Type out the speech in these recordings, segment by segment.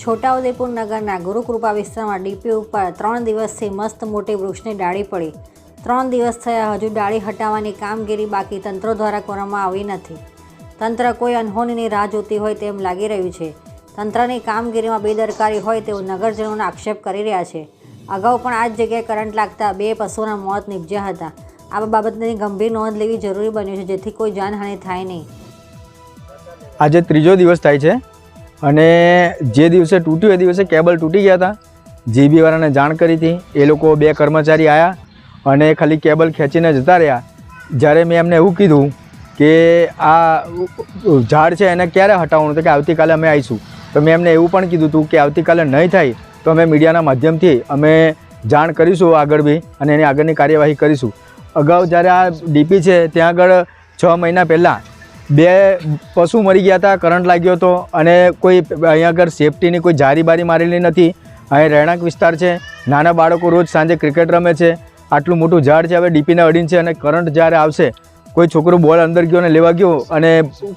છોટાઉદેપુર નગરના ગુરુકૃપા વિસ્તારમાં ડીપી ઉપર ત્રણ દિવસથી મસ્ત મોટી વૃક્ષની ડાળી પડી. ત્રણ દિવસ થયા હજુ ડાળી હટાવવાની કામગીરી બાકી તંત્ર દ્વારા કરવામાં આવી નથી. તંત્ર કોઈ અનહોનીની રાહ જોતી હોય તેમ લાગી રહ્યું છે. તંત્રની કામગીરીમાં બેદરકારી હોય તેવું નગરજનોનો આક્ષેપ કરી રહ્યા છે. અગાઉ પણ આ જ જગ્યાએ કરંટ લાગતા બે પશુઓના મોત નીપજ્યા હતા. આ બાબતની ગંભીર નોંધ લેવી જરૂરી બન્યું છે જેથી કોઈ જાનહાનિ થાય નહીં. આજે ત્રીજો દિવસ થાય છે. અને જે દિવસે તૂટ્યું, એ દિવસે કેબલ તૂટી ગયા હતા. જીબીવાળાને જાણ કરી હતી. એ લોકો બે કર્મચારી આવ્યા અને ખાલી કેબલ ખેંચીને જતા રહ્યા. જ્યારે મેં એમને એવું કીધું કે આ ઝાડ છે એને ક્યારે હટાવવાનું? તો કે આવતીકાલે અમે આવીશું. તો મેં એમને એવું પણ કીધું હતું કે આવતીકાલે નહીં થાય તો અમે મીડિયાના માધ્યમથી અમે જાણ કરીશું આગળ બી અને એની આગળની કાર્યવાહી કરીશું. અગાઉ જ્યારે આ ડીપી છે, ત્યાં આગળ છ મહિના પહેલાં બે પશુ મરી ગયા હતા, કરંટ લાગ્યો હતો અને કોઈ અહીંયા આગળ સેફટીની કોઈ જારી બારી મારેલી નથી. અહીં રહેણાંક વિસ્તાર છે. નાના બાળકો રોજ સાંજે ક્રિકેટ રમે છે. આટલું મોટું ઝાડ છે, હવે ડીપીને અડીને છે અને કરંટ જ્યારે આવશે, કોઈ છોકરો બોલ અંદર ગયો અને લેવા ગયો અને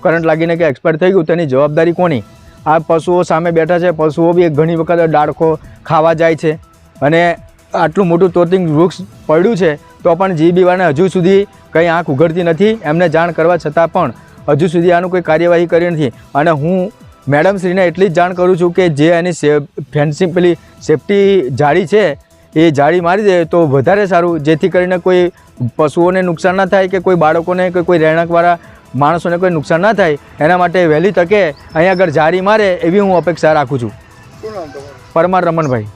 કરંટ લાગીને કે એક્સપાયર થઈ ગયું, તેની જવાબદારી કોની? આ પશુઓ સામે બેઠા છે. પશુઓ બી ઘણી વખત ડાળખો ખાવા જાય છે. અને આટલું મોટું તોતિંગ વૃક્ષ પડ્યું છે, તો પણ જીબીવાને હજુ સુધી કંઈ આંખ ઉઘડતી નથી. એમને જાણ કરવા છતાં પણ હજુ સુધી આનું કોઈ કાર્યવાહી કરી નથી. અને હું મેડમશ્રીને એટલી જ જાણ કરું છું કે જે એની ફેન્સિંગ પેલી સેફટી જાળી છે એ જાળી મારી દે તો વધારે સારું જેથી કરીને કોઈ પશુઓને નુકસાન ના થાય કે કોઈ બાળકોને કે કોઈ રહેણાંકવાળા માણસોને કોઈ નુકસાન ના થાય એના માટે વહેલી તકે અહીંયા આગળ જાળી મારે એવી હું અપેક્ષા રાખું છું. પરમાર રમણભાઈ.